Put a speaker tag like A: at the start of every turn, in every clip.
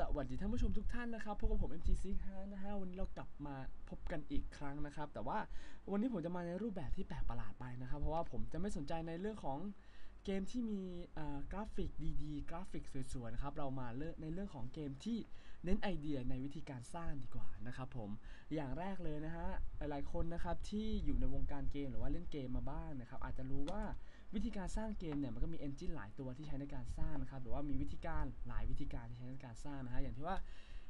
A: สวัสดีท่านผู้ชมทุกท่านนะครับพบกับผม MTC 5นะฮะวันนี้เรากลับมาพบกันอีกครั้งนะครับ แต่ว่าวันนี้ผมจะมาในรูปแบบที่แปลกประหลาดไปนะครับ เพราะว่าผมจะไม่สนใจในเรื่องของเกมที่มีกราฟิกดีๆ กราฟิกสวยๆนะครับเรามาเลือกในเรื่องของเกมที่เน้นไอเดียในวิธีการสร้างดีกว่านะครับผมอย่างแรกเลยนะฮะหลายๆคนนะครับที่อยู่ในวงการเกมหรือว่าเล่นเกมมาบ้างนะครับอาจจะรู้ว่า วิธีการสร้างเกมเนี่ยมันก็มีเอนจินหลายตัวที่ใช้ในการสร้างนะครับหรือว่ามีวิธีการหลายวิธีการที่ใช้ในการสร้างนะฮะอย่างที่ว่า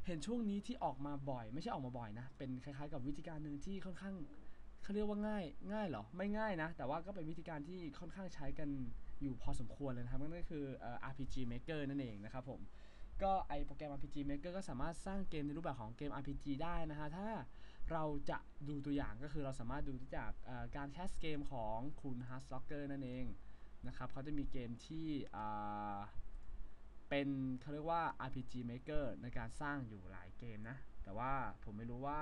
A: เห็นช่วงนี้ที่ออกมาบ่อย ไม่ใช่ออกมาบ่อยนะเป็นคล้ายๆ กับวิธีการหนึ่งที่ค่อนข้างเขาเรียกว่าง่ายง่ายเหรอไม่ง่ายนะ แต่ว่าก็เป็นวิธีการที่ค่อนข้างใช้กันอยู่พอสมควรเลยนะครับนั่นก็คือเอ่อ RPG Maker นั่นเองนะครับผมก็ไอโปรแกรม RPG Maker ก็สามารถสร้างเกมในรูปแบบของเกม RPG ได้นะฮะถ้า เราจะดูตัวอย่างก็คือเราสามารถดูจากการแคสเกมของคุณ h a r d l o c k e r นั่นเองนะครับเขาจะมีเกมที่เป็นเขาเรียกว่า RPG Maker ในการสร้างอยู่หลายเกมนะ แต่ว่าผมไม่รู้ว่า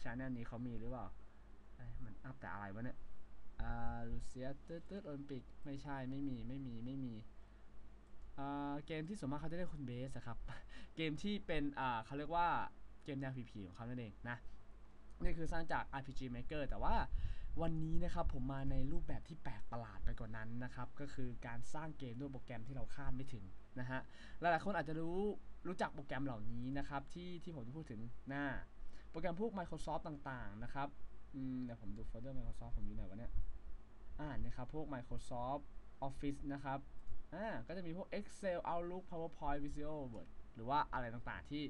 A: ช anel นี้เขามีหรือเปล่า มันอัพแต่อะไรวะเนี่ยอ่าลูเซียตืดตืดโอลิมปิกไม่ใช่ไม่มีไม่มีไม่มีอ่าเกมที่ส่วนมากเขาจะเรียกคุณเบสครับ เกมที่เป็นอ่าเขาเรียกว่าเกมแนวผีๆของเขานั่นเองนะ นี่คือสร้างจาก RPG Maker แต่ว่าวันนี้นะครับผมมาในรูปแบบที่แปลกประหลาดไปกว่านั้นนะครับ ก็คือการสร้างเกมด้วยโปรแกรมที่เราคาดไม่ถึงนะฮะหลายๆคนอาจจะรู้รู้จักโปรแกรมเหล่านี้นะครับที่ที่ผมจะพูดถึงหน้า โปรแกรมพวก Microsoft ต่างๆนะครับอืมเดี๋ยวผมดูโฟลเดอร์ Microsoft ผมอยู่ไหนวะเนี่ยอ่านะครับพวก Microsoft Office นะครับอ่าก็จะมีพวก Excel Outlook PowerPoint Visual Word หรือว่าอะไรต่างๆที่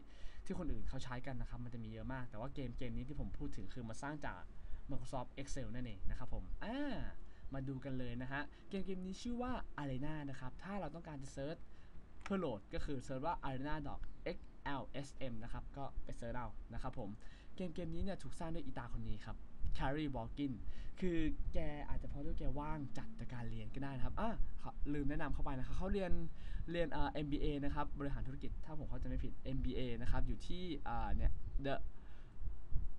A: ที่คนอื่นเขาใช้กันนะครับมันจะมีเยอะมาก แต่ว่าเกมเกมนี้ที่ผมพูดถึงคือมาสร้างจาก Microsoft Excel นั่นเองนะครับผมอ่ามาดูกันเลยนะฮะ เกมเกมนี้ชื่อว่า Arena นะครับ ถ้าเราต้องการจะเซิร์ชเพื่อโหลดก็คือเซิร์ชว่า arena.xlsm นะครับ ก็ไปเซิร์ชเอานะครับผม เกมเกมนี้เนี่ยถูกสร้างด้วยอีตาคนนี้ครับ Carrie Walkin คือแกอาจจะเพราะด้วยแกว่างจัดจากการเรียนก็ได้นะครับอะเขาลืมแนะนำเข้าไปนะครับเขาเรียนเรียนอ่า MBA นะครับบริหารธุรกิจถ้าผมเข้าใจไม่ผิด MBA นะครับอยู่ที่อ่าเนี่ย The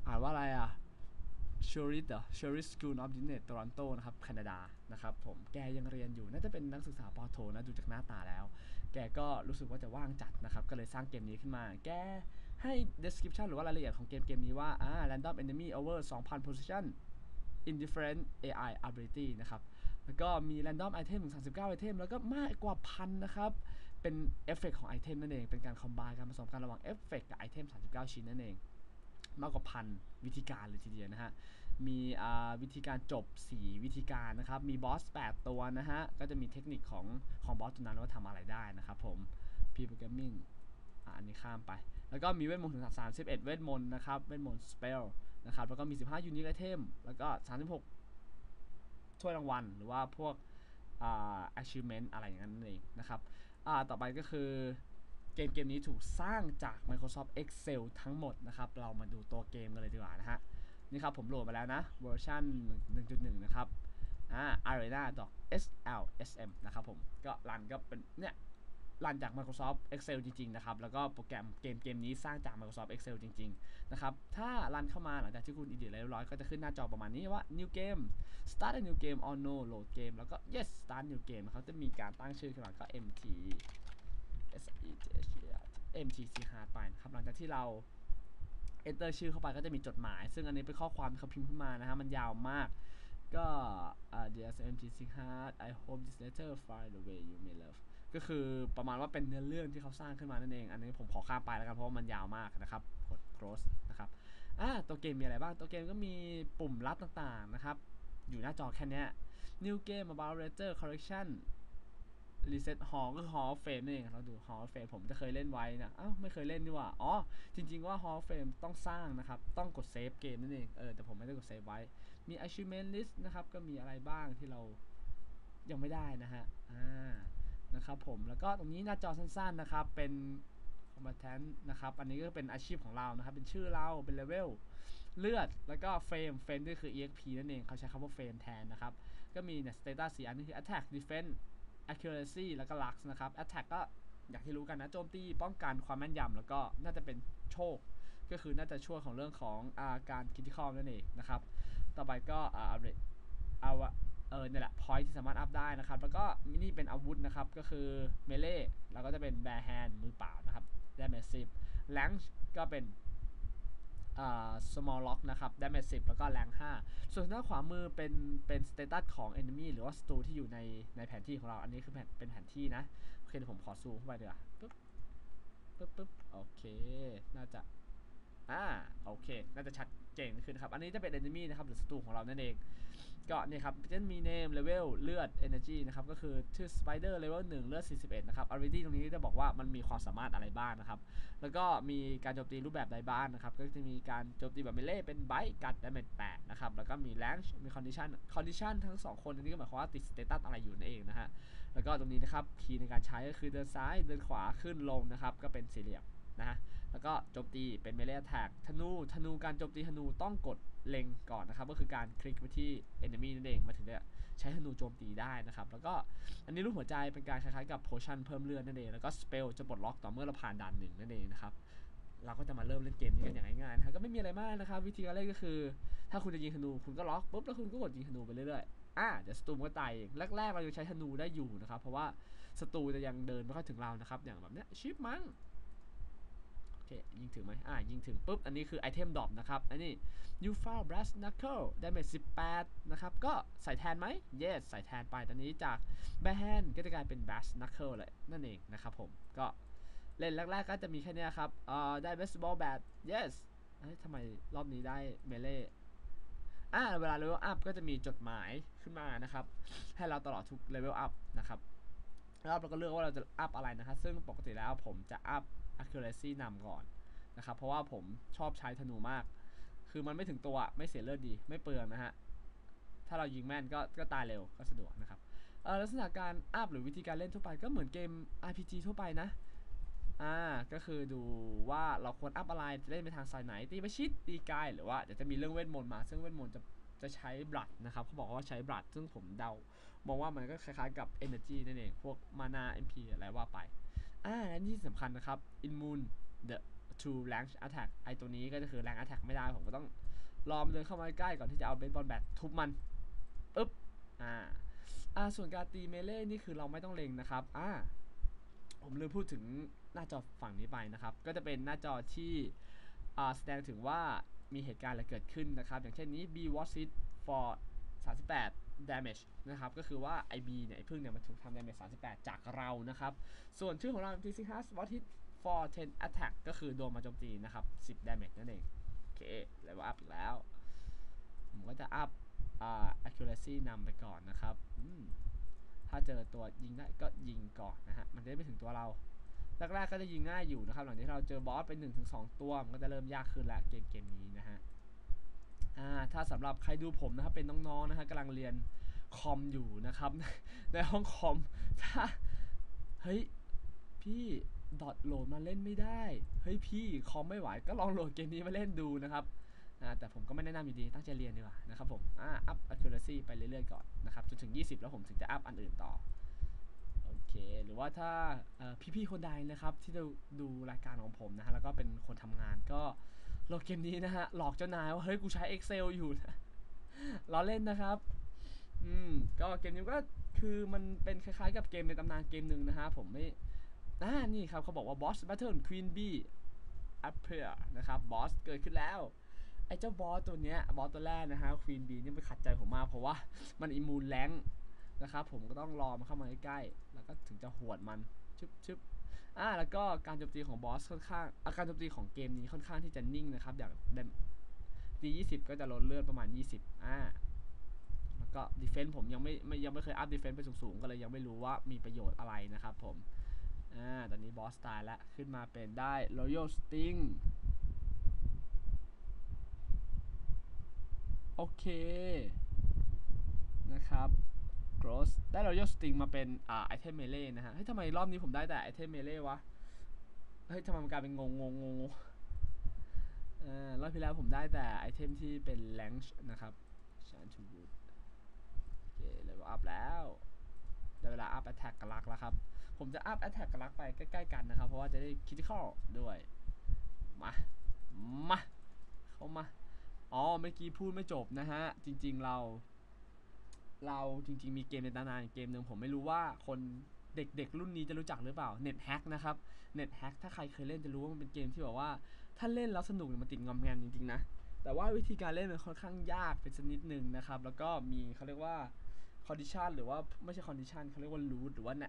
A: อ่านว่าอะไรอะ s h u r i t เหรอ s h u r i t School of Business Toronto นะครับแคนาดานะครับผมแกยังเรียนอยู่น่าจะเป็นนักศึกษาปอโทนะดูจากหน้าตาแล้ว แกก็รู้สึกว่าจะว่างจัดนะครับ ก็เลยสร้างเกมนี้ขึ้นมา แก ให้ description หรือว่ารายละเอียดของเกมเกมนี้ว่าอ่า random enemy over 2,000 position indifferent AI ability นะครับ แล้วก็มี random item ถึง39 item แล้วก็มากกว่าพันนะครับ เป็นเอฟเฟกของไอเทมนั่นเอง เป็นการคอมบ n การผสมกันระหว่างเอฟเฟกกับไอเทม39 ชิ้นนั่นเอง มากกว่าพันวิธีการเลยทีเดียวนะฮะ มีอ่าวิธีการจบ 4 วิธีการนะครับ มีบอส 8 ตัวนะฮะ ก็จะมีเทคนิคของของบอสตัวนั้นว่าทำอะไรได้นะครับผม P programming อะอันนี้ข้ามไป แล้วก็มีเวทมนต์ถึง31 เวทมนต์นะครับ เวทมนต์ spell นะครับ แล้วก็มี 15 unique item แล้วก็ 36 ถ้วยรางวัล หรือว่าพวกอ่า achievement อะไรอย่างนั้นนั่นเองนะครับอ่าต่อไปก็คือเกมเกมนี้ถูกสร้างจาก Microsoft Excel ทั้งหมดนะครับ เรามาดูตัวเกมกันเลยดีกว่านะฮะ นี่ครับผมโหลดมาแล้วนะ เวอร์ชัน1.1 นะครับอ่า arena slsm นะครับผม ก็รันก็เป็นเนี่ย รันจาก Microsoft Excel จริงๆนะครับ แล้วก็โปรแกรมเกมเกมนี้สร้างจาก Microsoft Excel จริงๆนะครับ ถ้ารันเข้ามาหลังจากที่คุณอิดิทเรียบร้อยก็จะขึ้นหน้าจอประมาณนี้ว่า new game start a new game or no load game แล้วก็ yes start new game เขาจะมีการตั้งชื่อขึ้นมาก็ mt s e t h mtc hard ไปนะครับหลังจากที่เรา enter ชื่อเข้าไปก็จะมีจดหมาย ซึ่งอันนี้เป็นข้อความที่เขาพิมพ์ขึ้นมานะฮะมันยาวมากก็ dear mtc hard I hope this letter find the way you may love ก็คือประมาณว่าเป็นเนื้อเรื่องที่เขาสร้างขึ้นมานั่นเอง อันนี้ผมขอข้ามไปแล้วกันเพราะว่ามันยาวมากนะครับกด close นะครับอ่าตัวเกมมีอะไรบ้าง ตัวเกมก็มีปุ่มลับต่างๆนะครับ อยู่หน้าจอแค่นี้ new game about letter correction reset hall ก็ hall of fame นั่นเองเราดู hall of fame ผมจะเคยเล่นไว้นะอ้าวไม่เคยเล่นนี่ว่าอ๋อ จริง ๆ ว่า hall of fame ต้องสร้างนะครับ ต้องกด save เกมนั่นเอง เออ แต่ผมไม่ได้กด save ไว้ มี achievement list นะครับ ก็มีอะไรบ้างที่เรายังไม่ได้นะฮะ อ่า นะครับผมแล้วก็ตรงนี้หน้าจอสั้นๆนะครับเป็น combatant นะครับอันนี้ก็เป็นอาชีพของเรานะครับ เป็นชื่อเราเป็นเลเวลเลือด แล้วก็เฟรมเฟรมก็คือ exp นั่นเองเขาใช้คำว่าเฟรมแทนนะครับ ก็มีเนี่ย status 4อันนี้คือ attack defense accuracy แล้วก็ lux นะครับ attack ก็อย่างที่รู้กันนะโจมตีป้องกันความแม่นยำแล้วก็น่าจะเป็นโชค ก็คือน่าจะช่วยของเรื่องของอาการ critical นั่นเองนะครับ ต่อไปก็อ่า upgrade เออเนี่ยแหละ point ที่สามารถอัพได้นะครับ แล้วก็มินี่เป็นอาวุธนะครับ ก็คือเมเล่แล้วก็จะเป็น bare hand มือเปล่านะครับด้ massive range ก็เป็นอ่า small lock นะครับ damage 10แล้วก็ rank 5ส่วนด้านขวามือเป็นเป็น status ของ enemy หรือว่าศัตรูที่อยู่ในในแผนที่ของเรา อันนี้คือแผนเป็นแผนที่นะโอเคเดี๋ยวผมขอซูมเข้าไปเดีกว่าปึ๊บปึ๊บปึ๊บโอเค น่าจะอ่าโอเค น่าจะชัดเจนขึ้นครับ อันนี้จะเป็น enemy นะครับหรือศัตรูของเรานั่นเอง ก็เนี่ยครับจะมี name level เลือด energy นะครับก็คือชื่อ spider level 1 เลือด 41 นะครับ ability ตรงนี้จะบอกว่ามันมีความสามารถอะไรบ้างนะครับ แล้วก็มีการโจมตีรูปแบบใดบ้างนะครับ ก็จะมีการโจมตีแบบเมเล่เป็นไบต์กัด damage 8นะครับ แล้วก็มี range มี condition condition ทั้ง 2 คนอันนี้ก็หมายความว่าติด status อะไรอยู่นั่นเองนะฮะแล้วก็ตรงนี้นะครับคีย์ในการใช้ก็คือเดินซ้ายเดินขวาขึ้นลงนะครับก็เป็นสี่เหลี่ยม นะฮะ แล้วก็โจมตีเป็นเมเล e แท็กธนู ธนูการโจมตีธนูต้องกดเล็งก่อนนะครับ ก็คือการคลิกไปที่ enemy นั่นเองมาถึงจะใช้ธนูโจมตีได้นะครับ แล้วก็อันนี้รูปหัวใจเป็นการคล้ายๆกับ potion เพิ่มเลือดนั่นเอง แล้วก็ spell จะปลดล็อกต่อเมื่อเราผ่านด่านหนึ่งนั่นเองนะครับ เราก็จะมาเริ่มเล่นเกมนี้กันอย่างง่ายๆนะฮะก็ไม่มีอะไรมากนะครับ วิธีการเล่นก็คือ ถ้าคุณจะยิงธนูคุณก็ล็อกปุ๊บแล้วคุณก็กดยิงธนูไปเรื่อยๆอ่าเดี๋ยวศัตรูมันก็ตายเองแรกๆเรายังใช้ธนูได้อยู่นะครับ เพราะว่าศัตรูจะยังเดินไม่ค่อยถึงเรานะครับ อย่างแบบเนี้ยชิปมั้ง เคยิงถึงไหมอ่ายิงถึงปุ๊บ อันนี้คือไอเทมดรอปนะครับ อันนี้ you found brass knuckle damage 18 นะครับ ก็ใส่แทนไหม yes ใส่แทนไปตอนนี้จาก bare hand ก็จะกลายเป็น brass knuckle เลยนั่นเองนะครับผม ก็เล่นแรก ๆ ก็จะมีแค่นี้ครับเอ่อได้ baseball bat yes เฮ้ยทำไมรอบนี้ได้ melee อ่าเวลา level up ก็จะมีจดหมายขึ้นมานะครับ ให้เราตลอดทุก level up นะครับ แล้วเราก็เลือกว่าเราจะอัพอะไรนะครับซึ่งปกติแล้วผมจะอัพ accuracy นำก่อนนะครับเพราะว่าผมชอบใช้ธนูมาก คือมันไม่ถึงตัวไม่เสียเลือดดีไม่เปลืองนะฮะถ้าเรายิงแม่นก็ก็ตายเร็วก็สะดวกนะครับเออลักษณะการอัพหรือวิธีการเล่นทั่วไปก็เหมือนเกม RPG ทั่วไปนะอ่าก็คือดูว่าเราควรอัพอะไรจะเล่นไปทางสายไหนตีไปชิดตีไกลหรือว่าเดี๋ยวจะมีเรื่องเวทมนต์มา ซึ่งเวทมนต์จะจะใช้บลัดนะครับเขาบอกว่าใช้บลัดซึ่งผมเดา มองว่ามันก็คล้ายๆกับ energy นั่นเอง พวกมานา MP อะไรว่าไป อ่าและที่สำคัญนะครับ immune the to range attack ไอตัวนี้ก็จะคือ range attack ไม่ได้ ผมก็ต้องรอมันเดินเข้ามาใกล้ก่อนที่จะเอาเบสบอลแบตทุบมันอึ๊บอ่าอ่าส่วนการตีเมเล่นี่คือเราไม่ต้องเล็งนะครับอ่าผมลืมพูดถึงหน้าจอฝั่งนี้ไปนะครับ ก็จะเป็นหน้าจอที่อ่าแสดงถึงว่ามีเหตุการณ์อะไรเกิดขึ้นนะครับ อย่างเช่นนี้ b watch it for 38 damage นะครับก็คือว่า IB เนี่ยไอ้พึ่งเนี่ยมันถูกทำ damage 38 จากเรานะครับ ส่วนชื่อของเรา MTC has watch it for 10 attack ก็คือโดนมาโจมตีนะครับ 10 damage นั่นเอง โอเค level up อีกแล้ว ผมก็จะอัพอ่า accuracy นำไปก่อนนะครับ ถ้าเจอตัวยิงได้ก็ยิงก่อนนะฮะ มันจะได้ไม่ถึงตัวเรา แรกๆก็จะยิงง่ายอยู่นะครับ หลังจากที่เราเจอบอสไป1-2 ตัว มันก็จะเริ่มยากขึ้นแหละเกมเกมนี้นะฮะ อ่าถ้าสำหรับใครดูผมนะครับเป็นน้องๆนะฮะกำลังเรียนคอมอยู่นะครับ ในห้องคอมถ้าเฮ้ยพี่ดอทโหลดมาเล่นไม่ได้ เฮ้ยพี่คอมไม่ไหวก็ลองโหลดเกมนี้มาเล่นดูนะครับแต่ผมก็ไม่แนะนำอยู่ดีตั้งใจเรียนดีกว่านะครับผมอ่าอัพ accuracy ไปเรื่อยๆก่อนนะครับจนถึง 20 แล้วผมถึงจะอัพอันอื่นต่อโอเคหรือว่าถ้าพี่ๆคนใดนะครับที่ดูดูรายการของผมนะฮะแล้วก็เป็นคนทำงานก็ โหลดเกมนี้นะฮะ หลอกเจ้านายว่าเฮ้ยกูใช้ Excel อยู่นะล้อเล่นนะครับ อืม ก็เกมนี้ก็คือมันเป็นคล้ายๆกับเกมในตำนานเกมหนึ่งนะฮะ ผมไม่อ่านี่ครับเขาบอกว่า Boss Battle Queen Bee Appear นะครับบอสเกิดขึ้นแล้ว ไอ้เจ้าบอสตัวเนี้ยบอสตัวแรกนะฮะ Queen Bee นี่ไปขัดใจผมมากเพราะว่ามันอิมูนแรงนะครับผมก็ต้องรอมันเข้ามาใกล้ๆแล้วก็ถึงจะหวดมันชึบชึบ อ่าแล้วก็การโจมตีของบอสค่อนข้างอาการโจมตีของเกมนี้ค่อนข้างที่จะนิ่งนะครับอย่างดี20ก็จะลดเลือดประมาณ 20อ่าแล้วก็ดีเฟน s ์ผมยังไม่ไม่ยังไม่เคยอัพดีเฟน s ์ไปสูงๆก็เลยยังไม่รู้ว่ามีประโยชน์อะไรนะครับผมอ่าตอนนี้บอสตายแล้วขึ้นมาเป็นได้ Royal Sting โอเคนะครับ Gross ได้ Royal Sting มาเป็นอ่าไอเทมเมเล่นะฮะ เฮ้ยทำไมรอบนี้ผมได้แต่ไอเทมเมเล่วะ เฮ้ยทำไมมันกลายเป็นงงงงงงอ่ารอบที่แล้วผมได้แต่ไอเทมที่เป็น l a n c h นะครับ s h a n t o Wood โอเค level up แล้วได้เวลา up attack กับลักแล้วครับ ผมจะ up attack กับลักไปใกล้ๆกันนะครับ เพราะว่าจะได้ critical ด้วย มา มา เข้ามา อ๋อ เมื่อกี้พูดไม่จบนะฮะ จริงๆเรา เราจริง ๆ มีเกมในตำนานเกมหนึ่งผมไม่รู้ว่าคนเด็กๆรุ่นนี้จะรู้จักหรือเปล่า Net Hack นะครับ Net Hack ถ้าใครเคยเล่นจะรู้ว่ามันเป็นเกมที่แบบว่า ถ้าเล่นแล้วสนุกเนี่ยมันติดงอมแงมจริงๆนะ แต่ว่าวิธีการเล่นมันค่อนข้างยากเป็นชนิดหนึ่งนะครับ แล้วก็มีเขาเรียกว่า condition หรือว่าไม่ใช่ condition เขาเรียกว่า root หรือว่าเน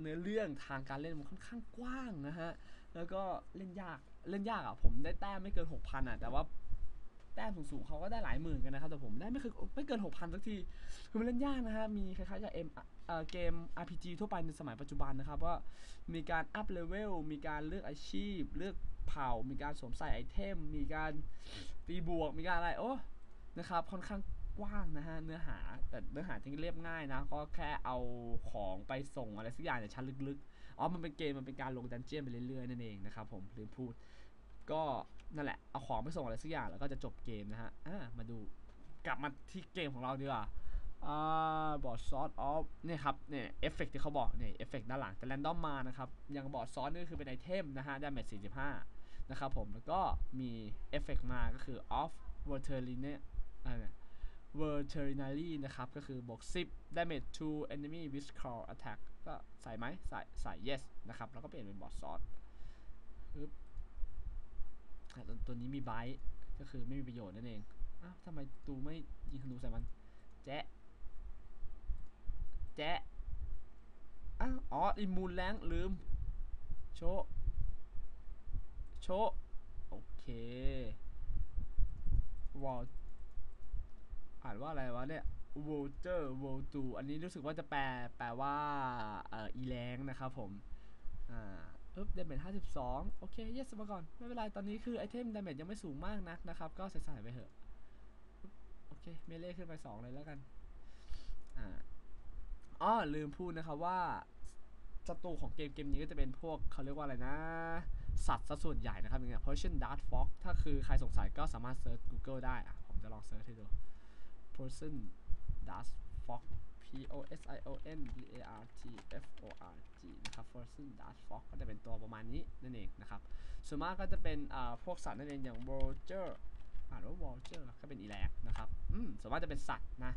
A: เนื้อเรื่องทางการเล่นมันค่อนข้างกว้างนะฮะ แล้วก็เล่นยาก เล่นยากอะผมได้แต้มไม่เกิน 6,000อะ แต่ว่า แต้มสูงๆเขาก็ได้หลายหมื่นกันนะครับ แต่ผมได้ไม่เคยไม่เกิน 6,000 สักที คือมันเล่นยากนะฮะ มีคล้ายๆกับเอ็มเอ่อเกม RPG ทั่วไปในสมัยปัจจุบันนะครับ ว่ามีการอัพเลเวลมีการเลือกอาชีพ เลือกเผ่า มีการสวมใส่ไอเทม มีการตีบวก มีการอะไร โอ้ นะครับ ค่อนข้างกว้างนะฮะ เนื้อหา แต่เนื้อหาจริงๆเรียบง่ายนะ ก็แค่เอาของไปส่งอะไรสักอย่างในชั้นลึกๆ อ๋อ มันเป็นเกม มันเป็นการลงดันเจี้ยนไปเรื่อยๆ นั่นเองนะครับผมลืมพูด ก็ นั่นแหละ เอาของไปส่งอะไรสักอย่างแล้วก็จะจบเกมนะฮะอ่ามาดูกลับมาที่เกมของเราดีกว่าอ่าบอร์ดซอสออฟเนี่ยครับเนี่ยเอฟเฟกที่เขาบอกเนี่ยเอฟเฟกด้านหลังแต่แรนดอมมานะครับอย่างบอร์ดซอสนี่คือเป็นไอเทมนะฮะดาเมจ45 นะครับผม แล้วก็มีเอฟเฟกมาก็คือ off v e r t e r i n a อะไรเนี่ย veterinary นะครับ ก็คือบวก10 damage to enemy with claw attack ก็ใส่ไหมใส่ใส่ yes นะครับ แล้วก็เปลี่ยนเป็นบอร์ดซอสปึ๊บอะ ตัวตัวนี้มีไบต์ก็คือไม่มีประโยชน์นั่นเองอ้าวทำไมตูไม่ยิงธนูใส่มัน แจ๊ะ แจ๊ะอ้าวอ๋ออิมูนแรงลืม โชะโชะโอเควอลอ่านว่าอะไรวะเนี่ย w o l t e r w o l t u อันนี้รู้สึกว่าจะแปล แปลว่า เอ่ออีแรงนะครับผม อ่า ปึ๊บ damage 52 โอเค yes มาก่อน ไม่เป็นไร ตอนนี้คือไอเทม damage ยังไม่สูงมากนักนะครับ ก็ใส่ๆไปเถอะ โอเค เมเล่ขึ้นไป 2 เลยแล้วกัน อ่าอ้อลืมพูดนะครับว่าศัตรูของเกมเกมนี้ก็จะเป็นพวกเขาเรียกว่าอะไรนะ สัตว์ส่วนใหญ่นะครับอย่างเงี้ย Persian Dart Fox ถ้าคือใครสงสัยก็สามารถเซิร์ช Google ได้อะผมจะลองเซิร์ชให้ดู Persian Dart Fox O S I O N D A R T F O R G นะครับ Persian Dart Fox ก็จะเป็นตัวประมาณนี้นั่นเองนะครับ ส่วนมากก็จะเป็นพวกสัตว์นั่นเองอย่าง Vulture อ่านว่า Vulture ก็เป็นอีแลกนะครับอืมส่วนมากจะเป็นสัตว์นะ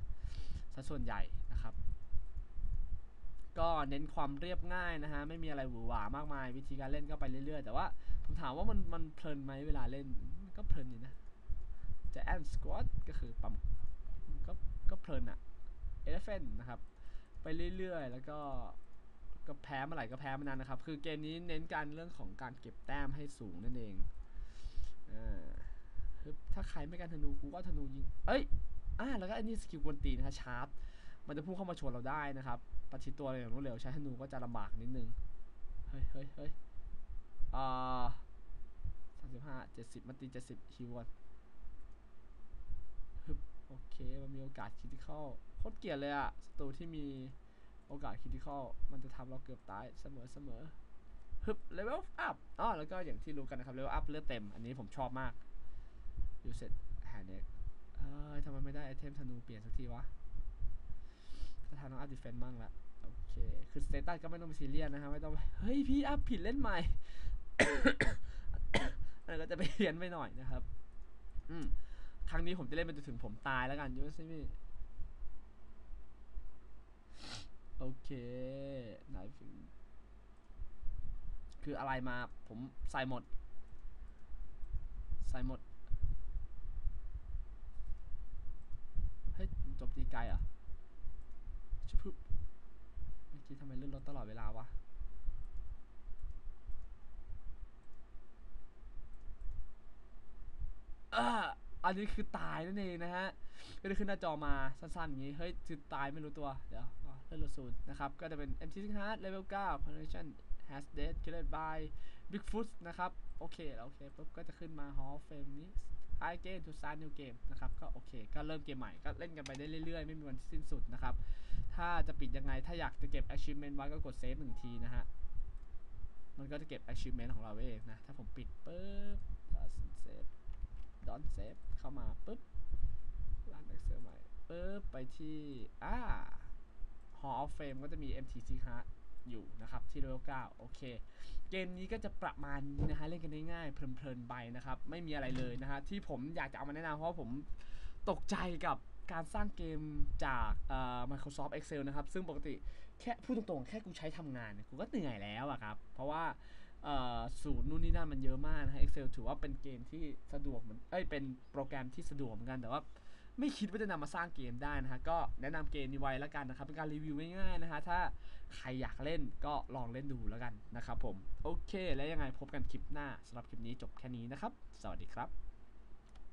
A: สัดส่วนใหญ่นะครับ ก็เน้นความเรียบง่ายนะฮะ ไม่มีอะไรหวือหวามากมาย วิธีการเล่นก็ไปเรื่อยๆ แต่ว่าผมถามว่ามันมันเพลินไหมเวลาเล่นมันก็เพลินอยู่นะ จะแอนสควอตก็คือปั๊มก็ก็เพลินอะ เอเลฟเฟนนะครับ ไปเรื่อยๆ แล้วก็ก็แพ้เมื่อไหร่ก็แพ้เมื่อนั้นนะครับ คือเกมนี้เน้นการเรื่องของการเก็บแต้มให้สูงนั่นเองอถ้าใครไม่การธนูกูก็ธนูยิง เอ้ย อ่า แล้วก็อันนี้สกิลกวนตีนนะฮะชาร์จมันจะพุ่งเข้ามาชนเราได้นะครับ ประชิดตัวเลยอย่างรวดเร็วใช้ธนูก็จะลำบากนิดนึง เฮ้ยเฮ้ยเฮ้ยอ่าสามสิบห้าเจ็ดสิบมันตีเจ็ดสิบฮิวอนโอเค มันมีโอกาสคิติคอล โคตรเกลียดเลยอะศัตรูที่มีโอกาสคิติคอลมันจะทำเราเกือบตายเสมอเสมอฮึบเลเวลอัพอ๋อแล้วก็อย่างที่รู้กันนะครับเลเวลอัพเลือดเต็ม อันนี้ผมชอบมากยูเซตแฮนเน็กเอ้ยทำไมไม่ได้ไอเทมธนูเปลี่ยนสักทีวะก็ทางน้องอัพดิเฟนต์บ้างละโอเค คือสเตตัสก็ไม่ต้องไปซีเรียสนะฮะ ไม่ต้อง เฮ้ย พี่อัพผิดเล่นใหม่อันนั้นก็จะไปเรียนไปหน่อยนะครับ อืม ครั้งนี้ผมจะเล่นไปจนถึงผมตายแล้วกันยูเซิมี่ โอเคไหนฟิงคืออะไรมาผมใส่หมด ใส่หมด เฮ้ย จบตีไกลอะชุบเมื่อกี้ทำไมเลื่อนรถตลอดเวลาวะอ่าอันนี้คือตายนั่นเองนะฮะก็จะขึ้นหน้าจอมาสั้นๆอย่างนี้ เฮ้ยคือตายไม่รู้ตัว เดี๋ยว อะเลื่อนรถศูนย์นะครับ ก็จะเป็น MT 6 Hard Level 9 Connection has dead killed by Bigfoot นะครับ โอเคแล้วโอเคปุ๊บก็จะขึ้นมา Hall of Fame นี้ I game to start new game นะครับ ก็โอเค ก็เริ่มเกมใหม่ก็เล่นกันไปได้เรื่อยๆ ไม่มีวันสิ้นสุดนะครับ ถ้าจะปิดยังไงถ้าอยากจะเก็บ achievement ไว้ก็กดเซฟหนึ่งทีนะฮะ มันก็จะเก็บ achievement ของเราไว้เองนะ ถ้าผมปิดปุ๊บ doesn't save don't save เข้ามาปุ๊บรัน Excel ใหม่ปุ๊บไปที่อ่า Hall of Fame ก็จะมี MTC ฮะอยู่นะครับที่เลเวล9โอเค เกมนี้ก็จะประมาณนี้นะฮะเล่นกันง่ายๆเพลินๆไปนะครับ ไม่มีอะไรเลยนะฮะที่ผมอยากจะเอามาแนะนำเพราะว่าผมตกใจกับการสร้างเกมจากเอ่อ Microsoft Excel นะครับ ซึ่งปกติแค่พูดตรงๆ แค่กูใช้ทำงานเนี่ยกูก็เหนื่อยแล้วอะครับ เพราะว่าเอ่อสูตรนู่นนี่นั่นมันเยอะมากนะฮะ Excel ถือว่าเป็นเกมที่สะดวกเหมือนเอ้ยเป็นโปรแกรมที่สะดวกเหมือนกันแต่ว่า ไม่คิดว่าจะนำมาสร้างเกมได้นะฮะก็แนะนำเกมนี้ไว้แล้วกันนะครับเป็นการรีวิวง่ายๆนะฮะถ้าใครอยากเล่นก็ลองเล่นดูแล้วกันนะครับผมโอเค แล้วยังไงพบกันคลิปหน้าสำหรับคลิปนี้จบแค่นี้นะครับ สวัสดีครับ